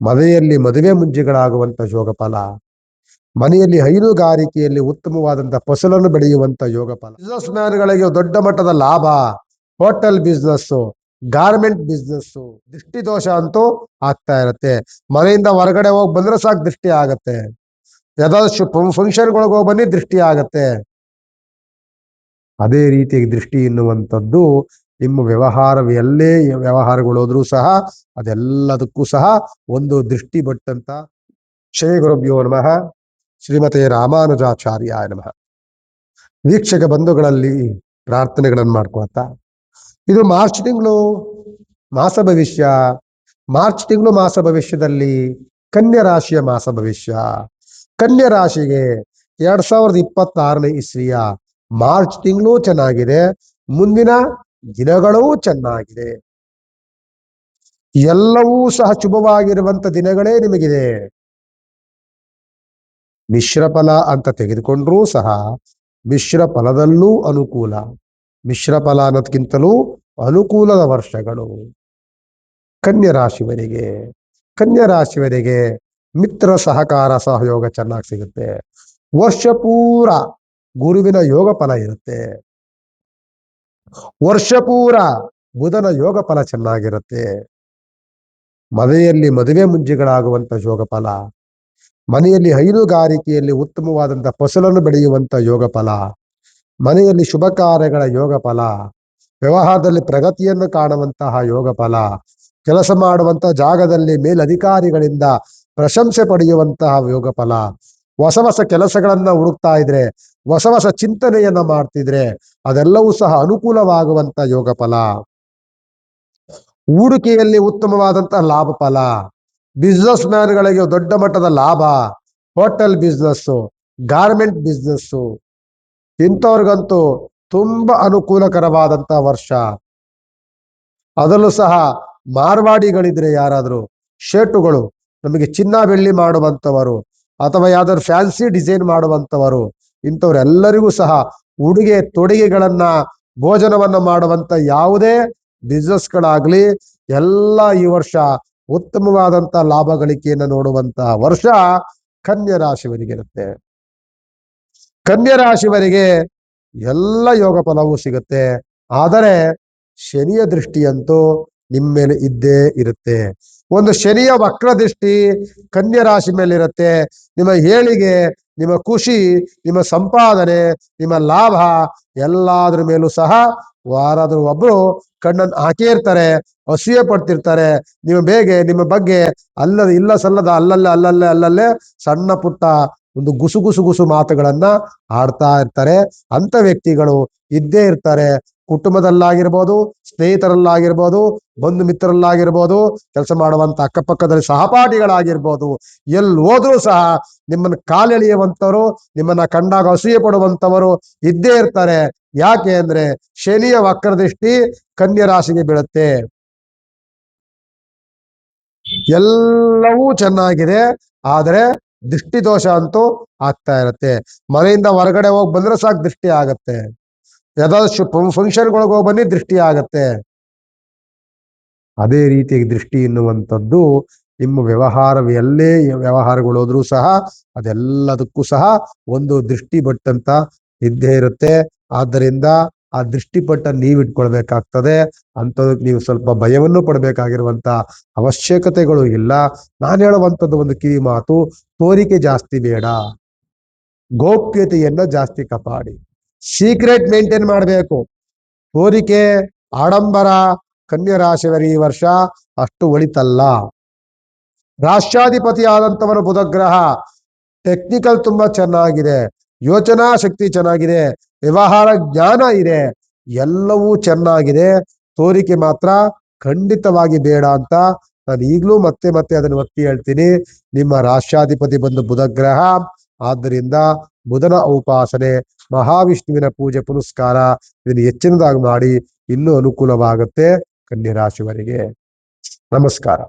ಮನೆಯಲ್ಲಿ ಮದುವೆ ಮುಂಜಿಗಳಾಗುವಂತ ಯೋಗ ಫಲ ಮನೆಯಲ್ಲಿ ಹೈನುಗಾರಿಕೆಯಲ್ಲಿ ಉತ್ತಮವಾದಂತಹ ಫಸಲನ್ನು ಬೆಳೆಯುವಂತ ಯೋಗ ಫಲ ಬಿಸ್ನೆಸ್ ಮ್ಯಾನ್ಗಳಿಗೆ ದೊಡ್ಡ ಮಟ್ಟದ ಲಾಭ ಹೋಟೆಲ್ ಬಿಸ್ನೆಸ್ ಗಾರ್ಮೆಂಟ್ ಬಿಸ್ನೆಸ್ ದೃಷ್ಟಿ ದೋಷ ಅಂತೂ ಆಗ್ತಾ ಇರತ್ತೆ. ಮನೆಯಿಂದ ಹೊರಗಡೆ ಹೋಗಿ ಬಂದ್ರೆ ಸಾಕು ದೃಷ್ಟಿ ಆಗತ್ತೆ. ಯಾವ್ದಾದ್ರು ಫಂಕ್ಷನ್ಗಳಿಗೆ ಹೋಗಿ ಬನ್ನಿ ದೃಷ್ಟಿ ಆಗತ್ತೆ. ಅದೇ ರೀತಿಯಾಗಿ ದೃಷ್ಟಿ ಎನ್ನುವಂಥದ್ದು ನಿಮ್ಮ ವ್ಯವಹಾರ ಎಲ್ಲೇ ವ್ಯವಹಾರಗಳೋದ್ರೂ ಸಹ ಅದೆಲ್ಲದಕ್ಕೂ ಸಹ ಒಂದು ದೃಷ್ಟಿ ಬಟ್ಟಂತ ಶ್ರೀ ಗುರುಭ್ಯೋ ನಮಃ. ಶ್ರೀಮತಿ ರಾಮಾನುಜಾಚಾರ್ಯ ನಮಃ. ವೀಕ್ಷಕ ಬಂಧುಗಳಲ್ಲಿ ಪ್ರಾರ್ಥನೆಗಳನ್ನು ಮಾಡ್ಕೊಳ್ತಾ. ಇದು ಮಾರ್ಚ್ ತಿಂಗಳು ಮಾಸ ಭವಿಷ್ಯ. ಮಾರ್ಚ್ ತಿಂಗಳು ಮಾಸ ಭವಿಷ್ಯದಲ್ಲಿ ಕನ್ಯಾ ರಾಶಿಯ ಮಾಸ ಭವಿಷ್ಯ. ಕನ್ಯಾ ರಾಶಿಗೆ ಎರಡ್ ಸಾವಿರದ ಇಪ್ಪತ್ತಾರನೇ ಇಸ್ವಿಯ ಮಾರ್ಚ್ ತಿಂಗಳು ಚೆನ್ನಾಗಿದೆ. ಮುಂದಿನ ದಿನಗಳೂ ಚೆನ್ನಾಗಿದೆ. ಎಲ್ಲವೂ ಸಹ ಶುಭವಾಗಿರುವಂತ ದಿನಗಳೇ ನಿಮಗಿದೆ. ಮಿಶ್ರ ಫಲ ಅಂತ ತೆಗೆದುಕೊಂಡ್ರೂ ಸಹ ಮಿಶ್ರ ಫಲದಲ್ಲೂ ಅನುಕೂಲ. ಮಿಶ್ರ ಫಲ ಅನ್ನೋದಕ್ಕಿಂತಲೂ ಅನುಕೂಲದ ವರ್ಷಗಳು. ಕನ್ಯಾ ರಾಶಿವರಿಗೆ ಕನ್ಯಾ ರಾಶಿವರಿಗೆ ಮಿತ್ರ ಸಹಕಾರ ಸಹಯೋಗ ಚೆನ್ನಾಗಿ ಸಿಗುತ್ತೆ. ವರ್ಷ ಪೂರ ಗುರುವಿನ ಯೋಗ ಫಲ ಇರುತ್ತೆ. ವರ್ಷ ಪೂರ ಬುಧನ ಯೋಗ ಫಲ ಚೆನ್ನಾಗಿರುತ್ತೆ. ಮನೆಯಲ್ಲಿ ಮದುವೆ ಮುಂಜಿಗಳಾಗುವಂತ ಯೋಗ ಫಲ, ಮನೆಯಲ್ಲಿ ಹೈನುಗಾರಿಕೆಯಲ್ಲಿ ಉತ್ತಮವಾದಂತಹ ಫಸಲನ್ನು ಬೆಳೆಯುವಂತ ಯೋಗ ಫಲ, ಮನೆಯಲ್ಲಿ ಶುಭ ಕಾರ್ಯಗಳ ಯೋಗ ಫಲ, ವ್ಯವಹಾರದಲ್ಲಿ ಪ್ರಗತಿಯನ್ನು ಕಾಣುವಂತಹ ಯೋಗ ಫಲ, ಕೆಲಸ ಮಾಡುವಂತಹ ಜಾಗದಲ್ಲಿ ಮೇಲಧಿಕಾರಿಗಳಿಂದ ಪ್ರಶಂಸೆ ಪಡೆಯುವಂತಹ ಯೋಗ ಫಲ, ಹೊಸ ಹೊಸ ಕೆಲಸಗಳನ್ನ ಹುಡುಕ್ತಾ ಇದ್ರೆ ಹೊಸ ಹೊಸ ಚಿಂತನೆಯನ್ನ ಮಾಡ್ತಿದ್ರೆ ಅದೆಲ್ಲವೂ ಸಹ ಅನುಕೂಲವಾಗುವಂತ ಯೋಗ ಫಲ. ಹೂಡಿಕೆಯಲ್ಲಿ ಉತ್ತಮವಾದಂತಹ ಲಾಭ ಫಲ. ಬಿಸ್ನೆಸ್ ಮ್ಯಾನ್ಗಳಿಗೆ ದೊಡ್ಡ ಮಟ್ಟದ ಲಾಭ. ಹೋಟೆಲ್ ಬಿಸ್ನೆಸ್ ಗಾರ್ಮೆಂಟ್ ಬಿಸ್ನೆಸ್ ಇಂಥವ್ರಿಗಂತೂ ತುಂಬಾ ಅನುಕೂಲಕರವಾದಂತ ವರ್ಷ. ಅದರಲ್ಲೂ ಸಹ ಮಾರ್ವಾಡಿಗಳಿದ್ರೆ ಯಾರಾದರೂ ಶೇಟುಗಳು ನಮಗೆ ಚಿನ್ನ ಬೆಳ್ಳಿ ಮಾಡುವಂತವರು ಅಥವಾ ಯಾವ್ದಾದ್ರು ಫ್ಯಾನ್ಸಿ ಡಿಸೈನ್ ಮಾಡುವಂತವರು ಇಂಥವ್ರೆಲ್ಲರಿಗೂ ಸಹ ಉಡುಗೆ ತೊಡುಗೆಗಳನ್ನ ಭೋಜನವನ್ನ ಮಾಡುವಂತ ಯಾವುದೇ ಬಿಸ್ನೆಸ್ಗಳಾಗ್ಲಿ ಎಲ್ಲ ಈ ವರ್ಷ ಉತ್ತಮವಾದಂತ ಲಾಭ ಗಳಿಕೆಯನ್ನು ನೋಡುವಂತಹ ವರ್ಷ ಕನ್ಯಾ ರಾಶಿವರಿಗೆ ಇರುತ್ತೆ ಕನ್ಯಾ ರಾಶಿವರಿಗೆ ಎಲ್ಲ ಯೋಗ ಫಲವೂ ಸಿಗುತ್ತೆ. ಆದರೆ ಶನಿಯ ದೃಷ್ಟಿಯಂತೂ ನಿಮ್ಮ ಮೇಲೆ ಇದ್ದೇ ಇರುತ್ತೆ. ಒಂದು ಶನಿಯ ವಕ್ರ ದೃಷ್ಟಿ ಕನ್ಯಾ ರಾಶಿ ಮೇಲೆ ಇರುತ್ತೆ ನಿಮ್ಮ ಏಳಿಗೆ ನಿಮ್ಮ ಖುಷಿ, ನಿಮ್ಮ ಸಂಪಾದನೆ, ನಿಮ್ಮ ಲಾಭ ಎಲ್ಲಾದ್ರ ಮೇಲೂ ಸಹ ಯಾರಾದ್ರೂ ಒಬ್ರು ಕಣ್ಣನ್ನು ಹಾಕೇ ಇರ್ತಾರೆ, ಅಸೂಯೆ ಪಡ್ತಿರ್ತಾರೆ. ನಿಮ್ಮ ಬೇಗೆ, ನಿಮ್ಮ ಬಗ್ಗೆ ಅಲ್ಲದ, ಇಲ್ಲ ಸಲ್ಲದ, ಅಲ್ಲಲ್ಲೇ ಅಲ್ಲಲ್ಲೇ ಅಲ್ಲಲ್ಲೇ ಸಣ್ಣ ಪುಟ್ಟ ಒಂದು ಗುಸು ಗುಸು ಗುಸು ಮಾತುಗಳನ್ನ ಆಡ್ತಾ ಇರ್ತಾರೆ. ಅಂತ ವ್ಯಕ್ತಿಗಳು ಇದ್ದೇ ಇರ್ತಾರೆ. ಕುಟುಂಬದಲ್ಲಾಗಿರ್ಬೋದು, ಸ್ನೇಹಿತರಲ್ಲಾಗಿರ್ಬೋದು ಬಂಧು ಮಿತ್ರರಲ್ಲಾಗಿರ್ಬೋದು ಕೆಲಸ ಮಾಡುವಂತ ಅಕ್ಕಪಕ್ಕದಲ್ಲಿ ಸಹಪಾಠಿಗಳಾಗಿರ್ಬೋದು ಎಲ್ಲಿ ಹೋದ್ರೂ ಸಹ ನಿಮ್ಮನ್ನ ಕಾಲೆಳೆಯುವಂಥವರು ನಿಮ್ಮನ್ನ ಕಂಡಾಗ ಅಸೂಯೆ ಪಡುವಂಥವರು ಇದ್ದೇ ಇರ್ತಾರೆ. ಯಾಕೆ ಅಂದ್ರೆ ಶನಿಯ ವಕ್ರದೃಷ್ಟಿ ಕನ್ಯಾ ರಾಶಿಗೆ ಬೀಳುತ್ತೆ. ಎಲ್ಲವೂ ಚೆನ್ನಾಗಿದೆ, ಆದರೆ ದೃಷ್ಟಿ ದೋಷ ಅಂತೂ ಆಗ್ತಾ ಇರುತ್ತೆ. ಮನೆಯಿಂದ ಹೊರಗಡೆ ಹೋಗಿ ಬಂದ್ರೆ ಸಾಕು, ದೃಷ್ಟಿ ಆಗತ್ತೆ. ಯಾವ್ದಾದ್ರು ಫಂಕ್ಷನ್ಗಳಿಗೆ ಹೋಗಿ ಬನ್ನಿ, ದೃಷ್ಟಿ ಆಗತ್ತೆ. ಅದೇ ರೀತಿ ದೃಷ್ಟಿ ಎನ್ನುವಂಥದ್ದು ನಿಮ್ಮ ವ್ಯವಹಾರ ಎಲ್ಲೇ ವ್ಯವಹಾರಗಳು ಹೋದ್ರೂ ಸಹ ಅದೆಲ್ಲದಕ್ಕೂ ಸಹ ಒಂದು ದೃಷ್ಟಿ ಬಟ್ಟಂತ ಇದ್ದೇ ಇರುತ್ತೆ. ಆದ್ದರಿಂದ ಆ ದೃಷ್ಟಿಪಟ್ಟ ನೀವು ಇಟ್ಕೊಳ್ಬೇಕಾಗ್ತದೆ. ಅಂಥದಕ್ಕೆ ನೀವು ಸ್ವಲ್ಪ ಭಯವನ್ನು ಪಡಬೇಕಾಗಿರುವಂತ ಅವಶ್ಯಕತೆಗಳು ಇಲ್ಲ. ನಾನು ಹೇಳುವಂಥದ್ದು ಒಂದು ಕಿವಿ ಮಾತು, ತೋರಿಕೆ ಜಾಸ್ತಿ ಬೇಡ. ಗೋಪ್ಯತೆಯನ್ನ ಜಾಸ್ತಿ ಕಾಪಾಡಿ. ಸೀಕ್ರೆಟ್ ಮೇಂಟೈನ್ ಮಾಡಬೇಕು. ತೋರಿಕೆ ಆಡಂಬರ, ಕನ್ಯಾ ರಾಶಿಯವರ ಈ ವರ್ಷ ಅಷ್ಟು ಒಳಿತಲ್ಲ. ರಾಷ್ಟ್ರಾಧಿಪತಿ ಆದಂತವನು ಬುಧಗ್ರಹ ಟೆಕ್ನಿಕಲ್ ತುಂಬಾ ಚೆನ್ನಾಗಿದೆ. ಯೋಚನಾ ಶಕ್ತಿ ಚೆನ್ನಾಗಿದೆ. ವ್ಯವಹಾರ ಜ್ಞಾನ ಇದೆ. ಎಲ್ಲವೂ ಚೆನ್ನಾಗಿದೆ. ತೋರಿಕೆ ಮಾತ್ರ ಖಂಡಿತವಾಗಿ ಬೇಡ ಅಂತ ನಾನು ಈಗಲೂ ಮತ್ತೆ ಮತ್ತೆ ಅದನ್ನು ಒತ್ತಿ ಹೇಳ್ತೀನಿ. ನಿಮ್ಮ ರಾಷ್ಟ್ರಾಧಿಪತಿ ಬಂದು ಬುಧಗ್ರಹ. ಆದ್ದರಿಂದ ಬುಧನ ಉಪಾಸನೆ ಮಹಾವಿಷ್ಣುವಿನ ಪೂಜೆ ಪುನಸ್ಕಾರ ಇದನ್ನು ಹೆಚ್ಚಿನದಾಗಿ ಮಾಡಿ ಇನ್ನೂ ಅನುಕೂಲವಾಗುತ್ತೆ ಕನ್ಯರಾಶಿವರಿಗೆ ನಮಸ್ಕಾರ.